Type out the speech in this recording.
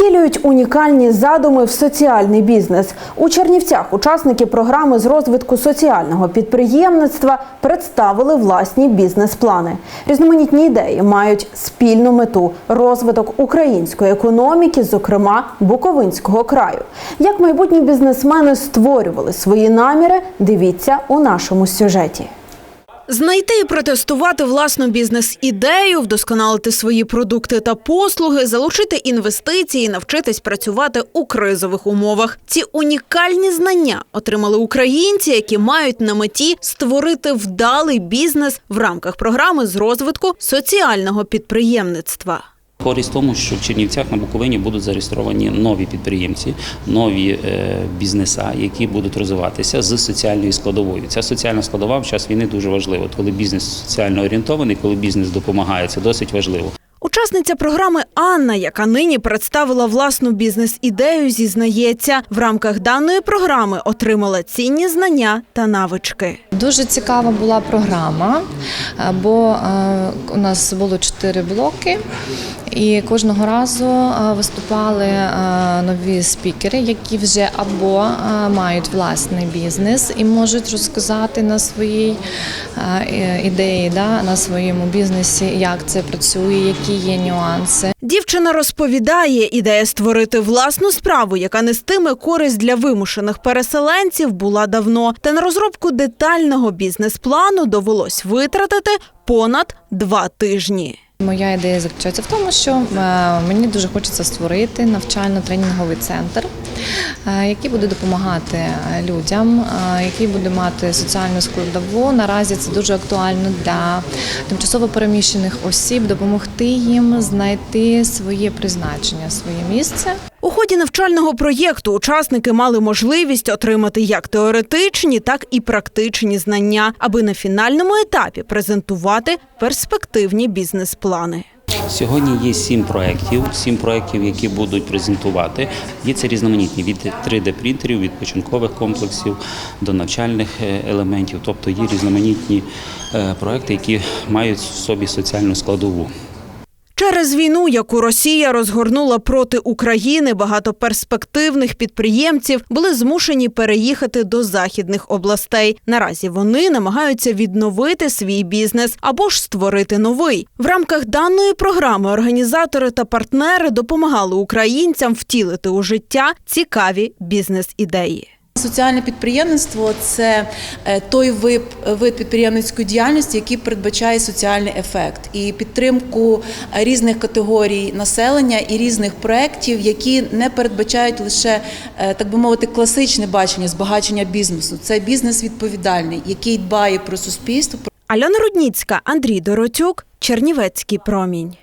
Втілюють унікальні задуми в соціальний бізнес. У Чернівцях учасники програми з розвитку соціального підприємництва представили власні бізнес-плани. Різноманітні ідеї мають спільну мету розвиток української економіки, зокрема Буковинського краю. Як майбутні бізнесмени створювали свої наміри, дивіться у нашому сюжеті. Знайти і протестувати власну бізнес-ідею, вдосконалити свої продукти та послуги, залучити інвестиції, навчитись працювати у кризових умовах. Ці унікальні знання отримали українці, які мають на меті створити вдалий бізнес в рамках програми з розвитку соціального підприємництва. Користь тому, що в Чернівцях на Буковині будуть зареєстровані нові підприємці, нові е, бізнеса, які будуть розвиватися з соціальною складовою. Ця соціальна складова в час війни дуже важлива. Коли бізнес соціально орієнтований, коли бізнес допомагає, це досить важливо. Учасниця програми Анна, яка нині представила власну бізнес-ідею, зізнається, в рамках даної програми отримала цінні знання та навички. Дуже цікава була програма, е, бо е, у нас було чотири блоки, і кожного разу е, виступали нові спікери, які вже або мають власний бізнес і можуть розказати на своїй ідеї, на своєму бізнесі, як це працює, які є нюанси. Дівчина розповідає, ідея створити власну справу, яка нестиме користь для вимушених переселенців, була давно. Та на розробку детального бізнес-плану довелось витратити понад два тижні. Моя ідея заключається в тому, що е, мені дуже хочеться створити навчально-тренінговий центр, е, який буде допомагати е, людям, який буде мати соціальну складову. Наразі це дуже актуально для тимчасово переміщених осіб, допомогти їм знайти своє призначення, своє місце. У ході навчального проєкту учасники мали можливість отримати як теоретичні, так і практичні знання, аби на фінальному етапі презентувати перспективні бізнес-плани. Сьогодні є сім проєктів, сім проєктів, які будуть презентувати. Є це різноманітні від 3D-принтерів, від починкових комплексів до навчальних е, елементів. Тобто є різноманітні е, проєкти, які мають в собі соціальну складову. Через війну, яку Росія розгорнула проти України, багато перспективних підприємців були змушені переїхати до західних областей. Наразі вони намагаються відновити свій бізнес або ж створити новий. В рамках даної програми організатори та партнери допомагали українцям втілити у життя цікаві бізнес-ідеї. Соціальне підприємництво це е, той вид, підприємницької діяльності, який передбачає соціальний ефект і підтримку е, різних категорій населення і різних проєктів, які не передбачають лише е, так би мовити класичне бачення збагачення бізнесу. Це бізнес відповідальний, який дбає про суспільство, Альона Рудніцька, Андрій Доротюк, Чернівецький промінь.